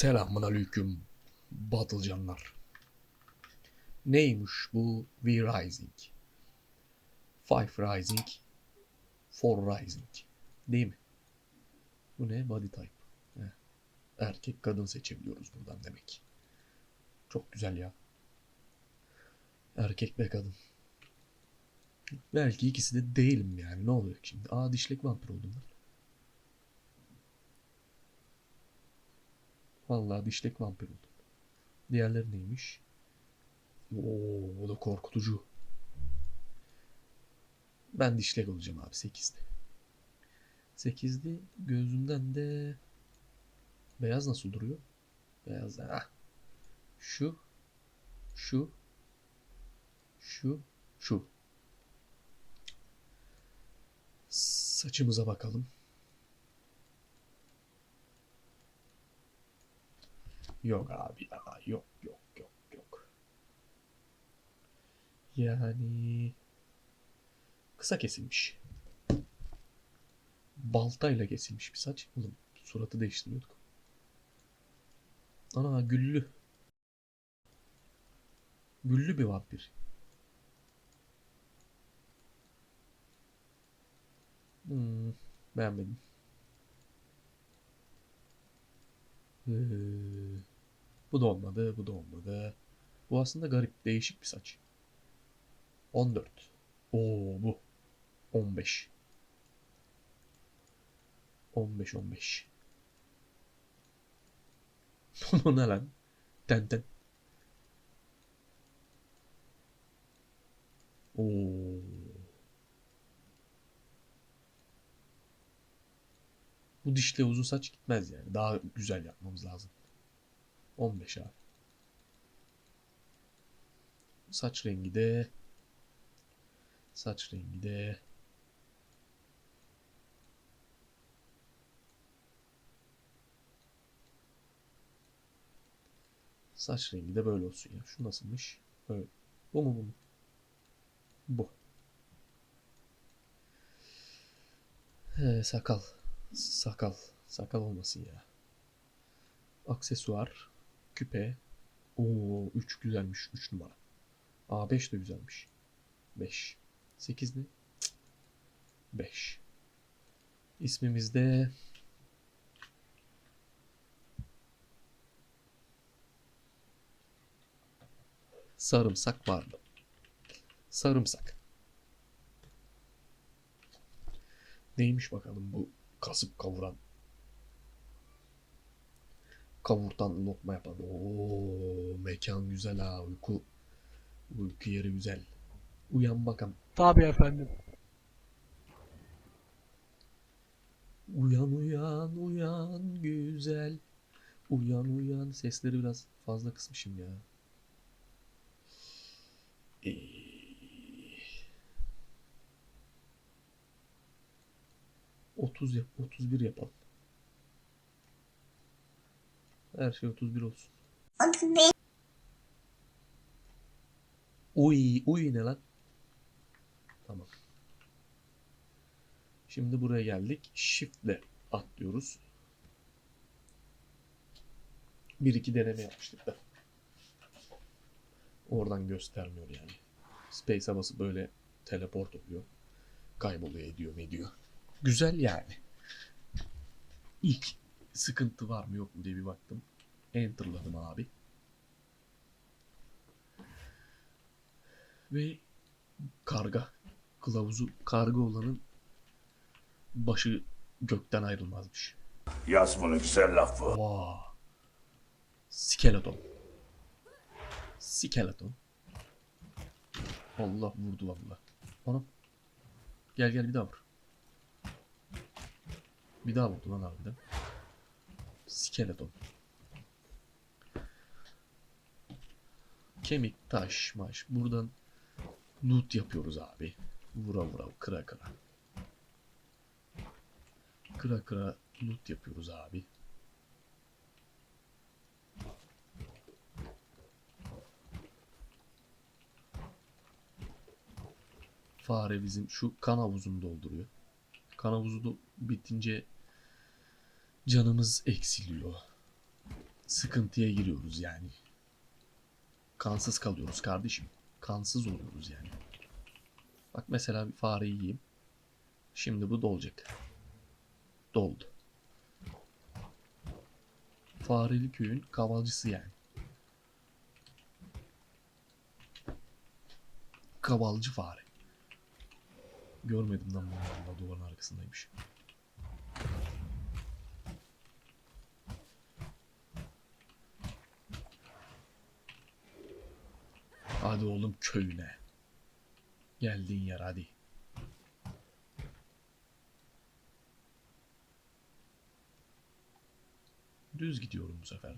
Selamun aleyküm Battlecanlar. Neymiş bu V Rising? Five Rising, Four Rising. Değil mi? Bu ne? Body type. Heh. Erkek kadın seçebiliyoruz buradan demek. Çok güzel ya. Erkek ve kadın. Belki ikisi de değilim yani. Ne olacak şimdi? Aa dişlek vampir oldum ben. Vallahi dişlek vampir oldum. Diğerleri neymiş? Oo, o da korkutucu. Ben dişlek olacağım abi 8'de. 8'de gözünden de beyaz nasıl duruyor? Beyaz ha. Şu şu şu şu. Saçımıza bakalım. Yok abi ya. Yok yok yok yok. Yani kısa kesilmiş. Baltayla kesilmiş bir saç. Oğlum suratı değiştiriyorduk. Ana güllü. Güllü bir vampir. Hmm, beğenmedim. Ee, bu da olmadı, bu da olmadı. Bu aslında garip, değişik bir saç. 14. Oo bu. 15. 15 15. Bu ne lan? Ten ten. Oo. Bu dişle uzun saç gitmez yani. Daha güzel yapmamız lazım. 15 abi. Saç rengi de saç rengi de saç rengi de böyle olsun ya. Şu nasılmış? Böyle. Bu mu bu mu? Bu. He, sakal. Sakal. Sakal olmasın ya. Aksesuar. Küpe. Oo 3 güzelmiş. 3 numara. Aa 5 de güzelmiş. 5. 8 ne? 5. İsmimiz de Sarımsak var mı? Sarımsak. Neymiş bakalım bu kasıp kavuran kavurtan lokma yapan. Oo mekan güzel ha uyku uyku yeri güzel. Uyan bakalım. Tabii efendim. Uyan uyan uyan güzel. Uyan uyan sesleri biraz fazla kısmışım ya. Ee, Otuz yap, 31 yapalım. Her şey 31 olsun. Uy, uy ne lan? Tamam. Şimdi buraya geldik. Shift'le atlıyoruz. Bir iki deneme yapmıştık da. Oradan göstermiyor yani. Space'e basıp böyle teleport oluyor. Kayboluyor ediyor ne diyor. Güzel yani. İlk sıkıntı var mı yok mu diye bir baktım. Enter'ladım abi. Ve karga. Kılavuzu karga olanın başı gökten ayrılmazmış. Yaz bunu güzel lafı. Vaa. Skeleton. Skeleton. Allah vurdu valla. Anam. Gel gel bir daha vur. Bir daha vurdu lan harbiden. Skeleton. Kemik, taş, maş. Buradan loot yapıyoruz abi. Vura vura, kıra kıra. Kıra kıra loot yapıyoruz abi. Fare bizim şu kan havuzunu dolduruyor. Kan havuzu bitince canımız eksiliyor. sıkıntıya giriyoruz yani. Kansız kalıyoruz kardeşim. Kansız oluyoruz yani. Bak mesela bir fareyi yiyeyim. Şimdi bu dolacak. Doldu. Fareli köyün kavalcısı yani. Kavalcı fare. Görmedim lan bunu duvarın arkasındaymış. Hadi oğlum köyüne. Geldiğin yer hadi. Düz gidiyorum bu sefer.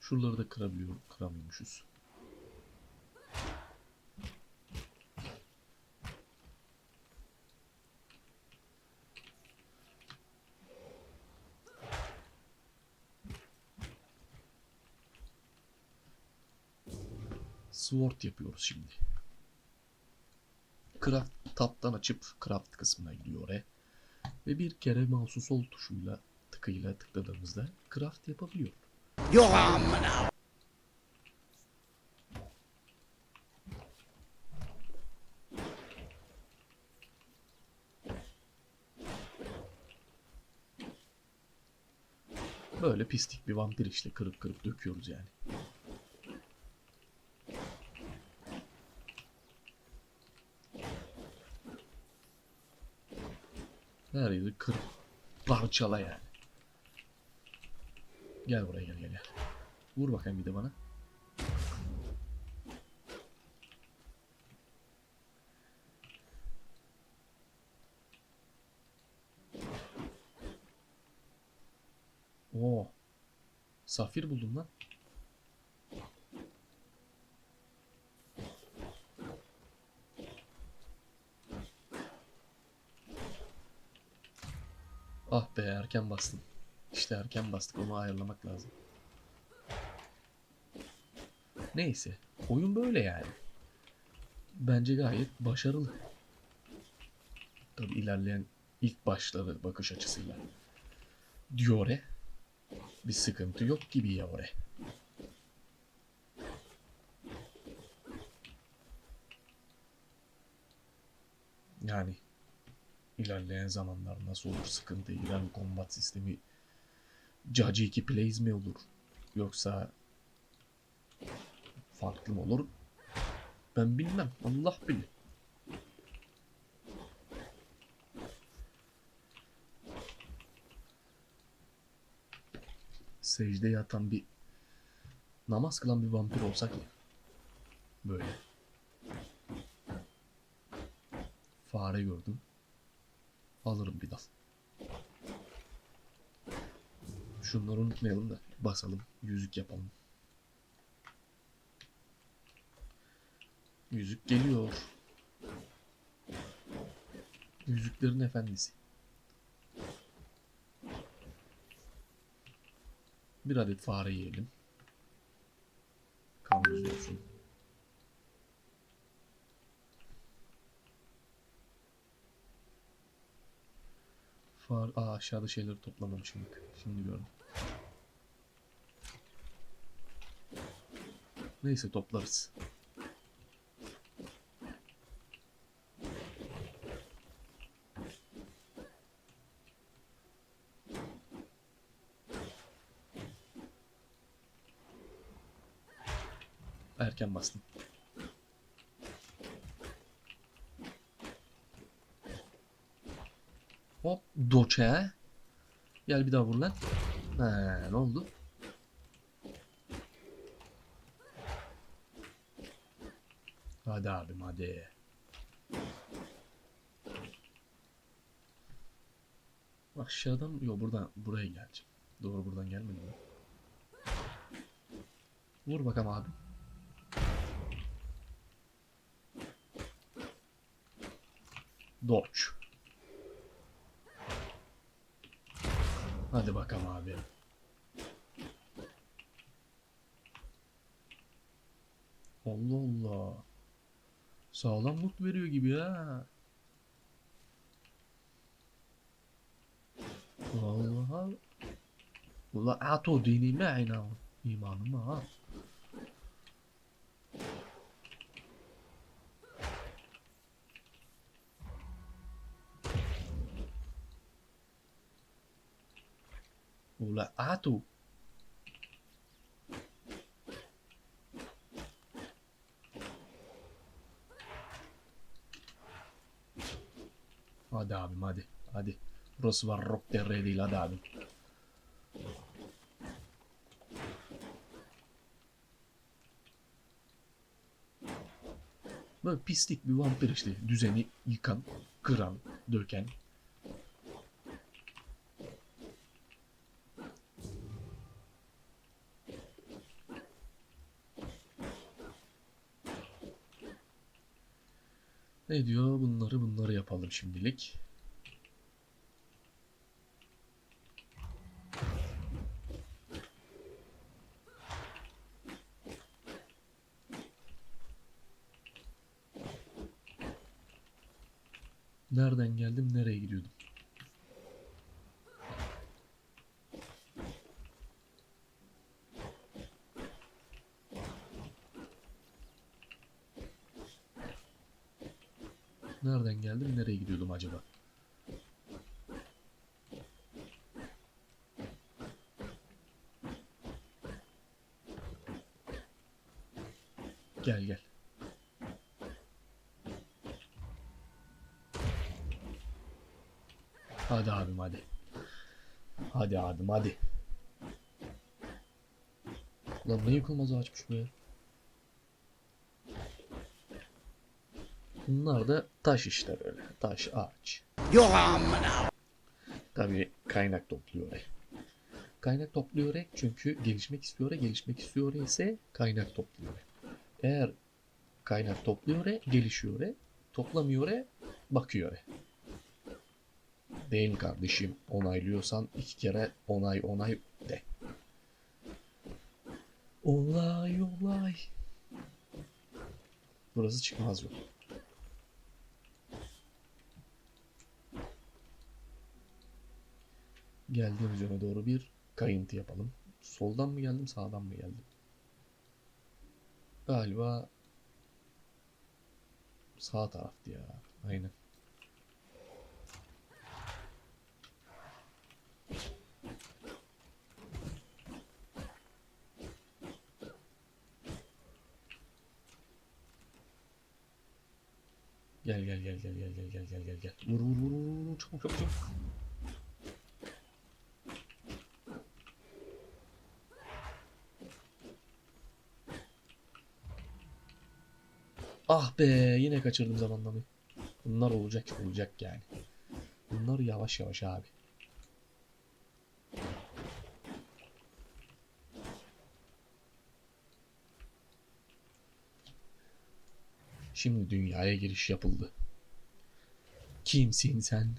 Şuraları da kırabiliyorum. Kıramıyormuşuz. Sword yapıyoruz şimdi. Craft tab'dan açıp craft kısmına gidiyor oraya. Ve bir kere mouse'u sol tuşuyla tıkıyla tıkladığımızda craft yapabiliyor. Böyle pislik bir vampir işte kırıp kırıp döküyoruz yani. Her yeri kır, parçala yani. Gel buraya gel gel gel. Vur bakayım bir de bana. Oo. Safir buldum lan. Ah be erken bastım. İşte erken bastık onu ayarlamak lazım. Neyse. Oyun böyle yani. Bence gayet başarılı. Tabi ilerleyen ilk başları bakış açısıyla. Diore. Bir sıkıntı yok gibi ya oraya. Yani ilerleyen zamanlar nasıl olur? Sıkıntı giren combat sistemi Judge 2 plays mi olur? Yoksa farklı mı olur? Ben bilmem. Allah bilir. Secde yatan bir namaz kılan bir vampir olsak ya. Böyle. Fare gördüm Alırım bir dal. Şunları unutmayalım da basalım. Yüzük yapalım. Yüzük geliyor. Yüzüklerin efendisi. Bir adet fare yiyelim. Kan olsun. Far Aa aşağıda şeyleri toplamamışım bak. Şimdi gördüm. Neyse toplarız. Erken bastım. Hop doçe. Gel bir daha vur lan. He, ne oldu? Hadi abim hadi. Aşağıdan yok buradan buraya geleceğim. Doğru buradan gelmedim mi? Vur bakalım abi. Dodge. Hadi bakalım abi. Allah Allah. Sağlam loot veriyor gibi ha. Allah Ula ato dinime ayna imanıma ha. Ula ato. Hadi abim hadi. Hadi. Burası var rock derre değil hadi abim. Böyle pislik bir vampir işte. Düzeni yıkan, kıran, döken. Ne diyor? Bunları bunları yapalım şimdilik. Nereden geldim, nereye gidiyordum? Nereden geldim, gidiyordum acaba? Gel gel. Hadi abim hadi. Hadi abim hadi. Lan ne yıkılmaz ağaçmış bu ya. Bunlar da taş işler öyle. Taş, ağaç. Yok amına. Tabii kaynak topluyor. Kaynak topluyor çünkü gelişmek istiyor. Gelişmek istiyor ise kaynak topluyor. Eğer kaynak topluyor gelişiyor. Toplamıyor bakıyor. Değil kardeşim? Onaylıyorsan iki kere onay onay de. Olay olay. Burası çıkmaz yol. Geldiğimiz yöne doğru bir kayıntı yapalım. Soldan mı geldim, sağdan mı geldim? Galiba sağ taraftı ya. Aynen. Gel gel gel gel gel gel gel gel gel gel. Vur vur vur vur vur çabuk çabuk çabuk. Ah be yine kaçırdım zamanlamayı. Bunlar olacak olacak yani. Bunlar yavaş yavaş abi. Şimdi dünyaya giriş yapıldı. Kimsin sen?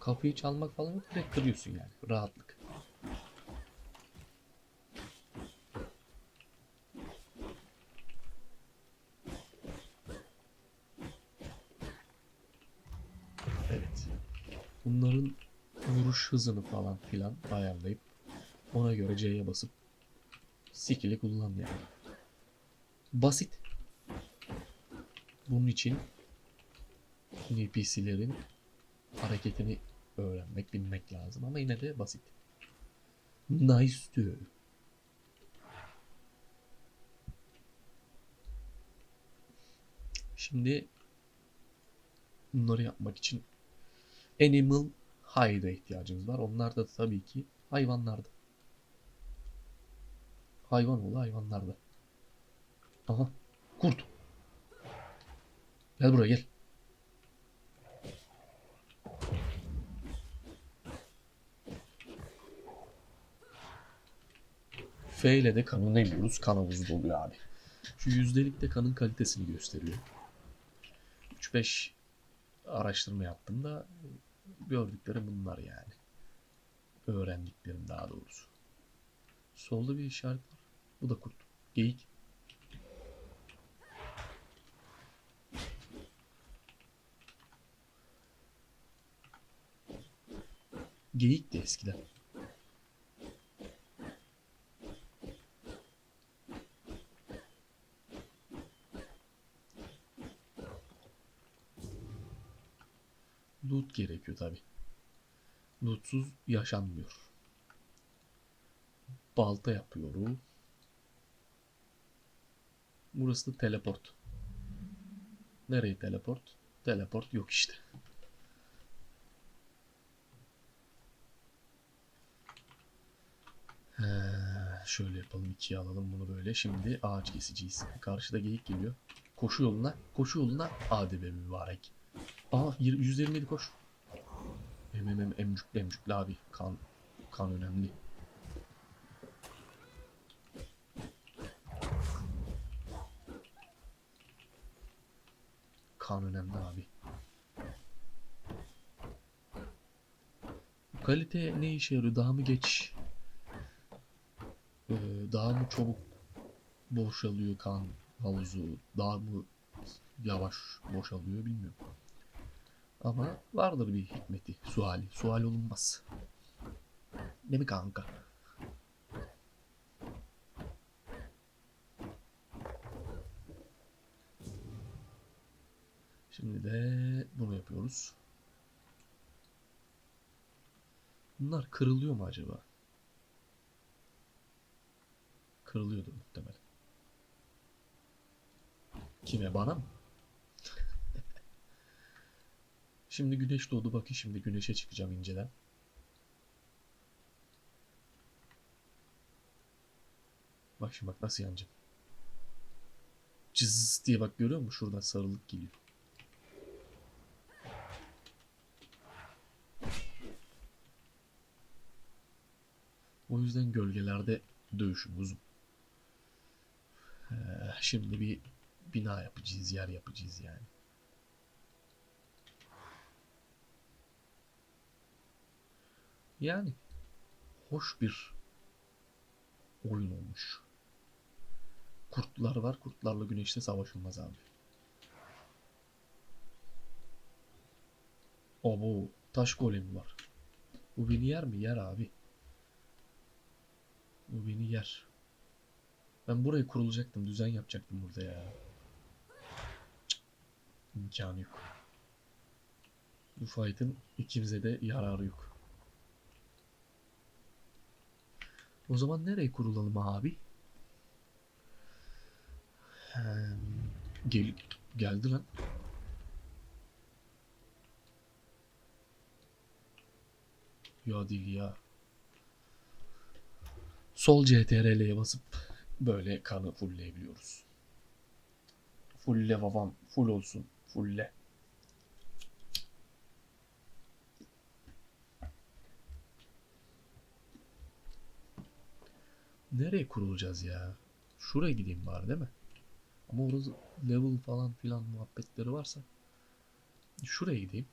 Kapıyı çalmak falan yok. Direkt kırıyorsun yani. Rahatlık. Hızını falan filan ayarlayıp ona göre C'ye basıp skill'i kullan yani. Basit. Bunun için NPC'lerin hareketini öğrenmek, bilmek lazım ama yine de basit. Nice diyor. Şimdi bunları yapmak için Animal Hide'a ihtiyacımız var. Onlar da tabii ki hayvanlarda. Hayvan oğlu hayvanlarda. Aha. Kurt. Gel buraya gel. F ile de kanını emiyoruz. Kan havuzu doluyor abi. Şu yüzdelik de kanın kalitesini gösteriyor. 3-5 araştırma yaptım da gördüklerim bunlar yani. Öğrendiklerim daha doğrusu. Solda bir işaret var. Bu da kurt. Geyik. Geyik de eskiden. Gerekiyor tabi. Lootsuz yaşanmıyor. Balta yapıyorum. Burası da teleport. Nereye teleport? Teleport yok işte. He, şöyle yapalım ikiye alalım bunu böyle. Şimdi ağaç keseceğiz. Karşıda geyik geliyor. Koşu yoluna, koşu yoluna hadi be mübarek. Aa 127 koş. Em em em emcükle abi. Kan kan önemli. Kan önemli abi. Kalite ne işe yarıyor? Daha mı geç? Ee, daha mı çabuk boşalıyor kan havuzu? Daha mı yavaş boşalıyor bilmiyorum. Ama vardır bir hikmeti. Suali. Sual olunmaz. Değil mi kanka? Şimdi de bunu yapıyoruz. Bunlar kırılıyor mu acaba? Kırılıyordur muhtemelen. Kime? Bana mı? Şimdi güneş doğdu. Bakın şimdi güneşe çıkacağım inceden. Bak şimdi bak nasıl yanacağım. Cız diye bak görüyor musun? Şuradan sarılık geliyor. O yüzden gölgelerde dövüşüm uzun. Ee, şimdi bir bina yapacağız, yer yapacağız yani. Yani hoş bir oyun olmuş. Kurtlar var. Kurtlarla güneşte savaşılmaz abi. Abo taş golemi var. Bu beni yer mi? Yer abi. Bu beni yer. Ben buraya kurulacaktım. Düzen yapacaktım burada ya. Cık, İmkanı yok. Bu fight'ın ikimize de yararı yok. O zaman nereye kurulalım abi? Gel geldi lan. Ya değil ya. Sol CTRL'ye basıp böyle kanı fullleyebiliyoruz. Fulle babam. Full olsun. Fulle. Nereye kurulacağız ya? Şuraya gideyim bari değil mi? Ama orası level falan filan muhabbetleri varsa şuraya gideyim.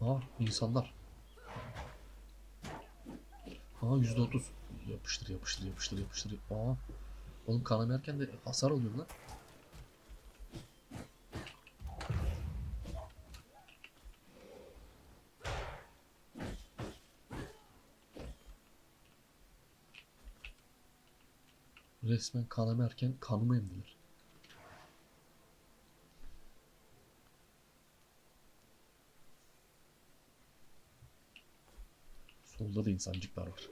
Aa insanlar. Aa %30. Yapıştır yapıştır yapıştır yapıştır. Aa. Oğlum kanamerken de hasar alıyor lan. Resmen kanamerken kanımı emdiler. Solda da insancıklar var.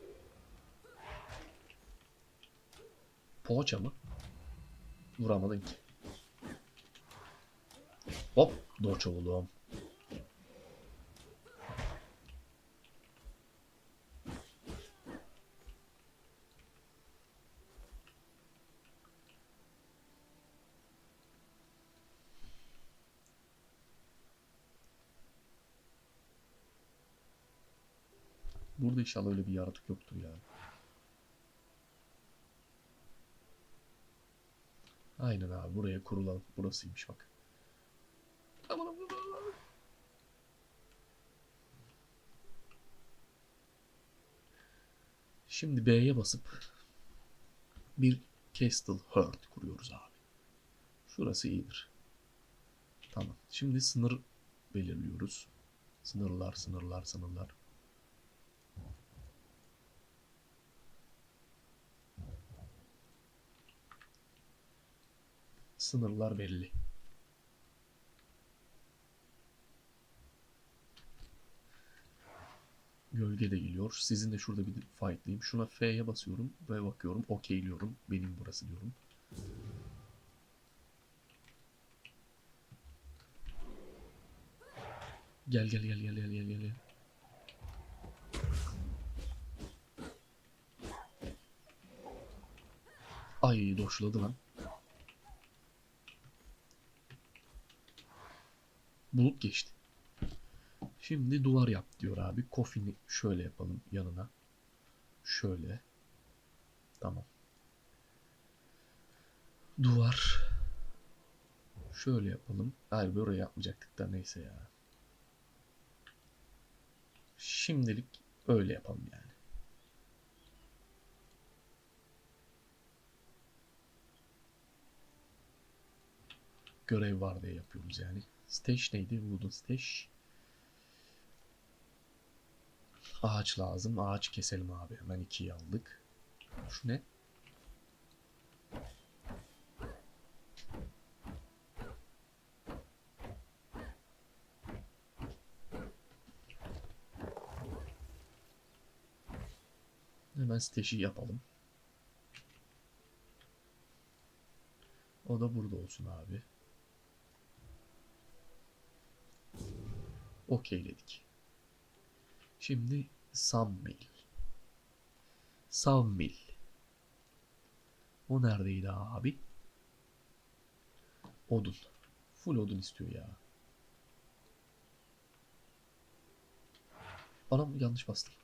Poğaça mı? Vuramadın ki. Hop! Doç oğlum. Burada inşallah öyle bir yaratık yoktur ya. Aynen abi buraya kurulalım. Burasıymış bak. Aman. Şimdi B'ye basıp bir Castle Heart kuruyoruz abi. Şurası iyidir. Tamam. Şimdi sınır belirliyoruz. Sınırlar, sınırlar, sınırlar. Sınırlar belli. Gölge de geliyor. Sizin de şurada bir fightlayayım. Şuna F'ye basıyorum ve bakıyorum. Okeyliyorum. Benim burası diyorum. Gel gel gel gel gel gel gel. Ay doşladı lan. Bulut geçti. Şimdi duvar yap diyor abi. Kofini şöyle yapalım yanına. Şöyle. Tamam. Duvar. Şöyle yapalım. Hayır böyle yapmayacaktık da neyse ya. Şimdilik öyle yapalım yani. Görev var diye yapıyoruz yani. Stash neydi? Wooden stash. Ağaç lazım. Ağaç keselim abi. Hemen ikiyi aldık. Şu ne? Hemen stash'i yapalım. O da burada olsun abi. Okeyledik. Şimdi Sammil. Sammil. O neredeydi abi? Odun. Full odun istiyor ya. Anam yanlış bastım.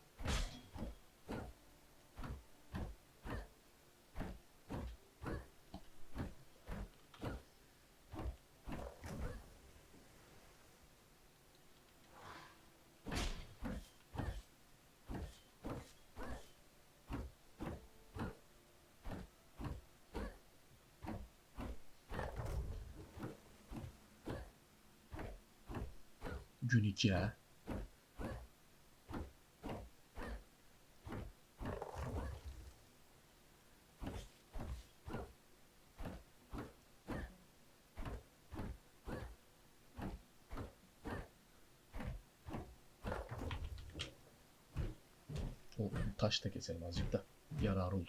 Ha. O taş da keselim azıcık da yarar olur.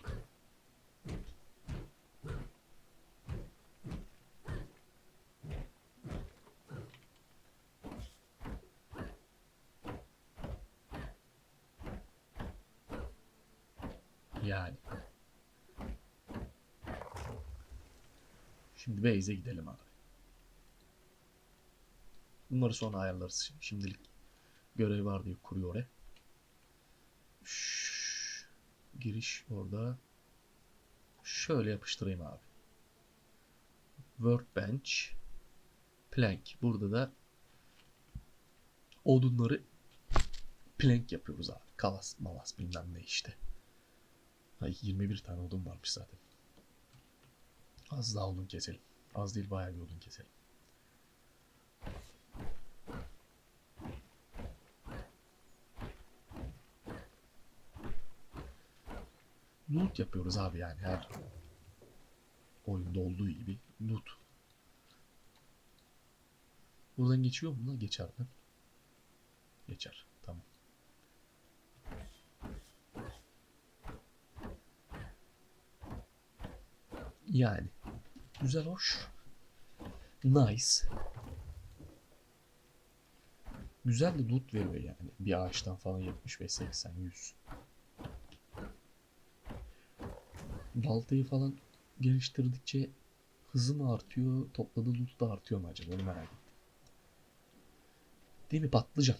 Yani. Şimdi base'e gidelim abi. Bunları sonra ayarlarız. Şimdilik görev var diye kuruyor oraya. Giriş orada. Şöyle yapıştırayım abi. Workbench. Plank. Burada da odunları plank yapıyoruz abi. Kalas malas bilmem ne işte. Ay 21 tane odun varmış zaten. Az daha odun keselim. Az değil bayağı bir odun keselim. Loot yapıyoruz abi yani her oyunda olduğu gibi loot. Buradan geçiyor mu lan? Geçer lan. Geçer. Tamam. Yani. Güzel hoş. Nice. Güzel de loot veriyor yani. Bir ağaçtan falan 75, 80, 100. Baltayı falan geliştirdikçe hızı mı artıyor, topladığı loot da artıyor mu acaba? Onu merak ettim. Değil mi patlıcan?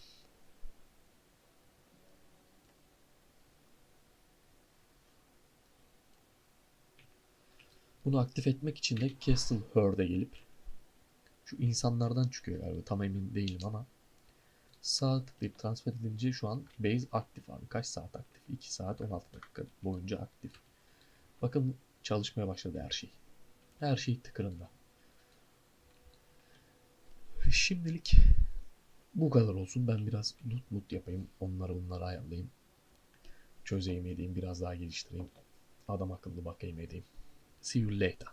Bunu aktif etmek için de Castle Herd'e gelip şu insanlardan çıkıyor galiba tam emin değilim ama sağ tıklayıp transfer edince şu an base aktif abi. Kaç saat aktif? 2 saat 16 dakika boyunca aktif. Bakın çalışmaya başladı her şey. Her şey tıkırında. Şimdilik Bu kadar olsun. Ben biraz loot loot yapayım. Onları bunları ayarlayayım. Çözeyim edeyim. Biraz daha geliştireyim. Adam akıllı bakayım edeyim. See you later.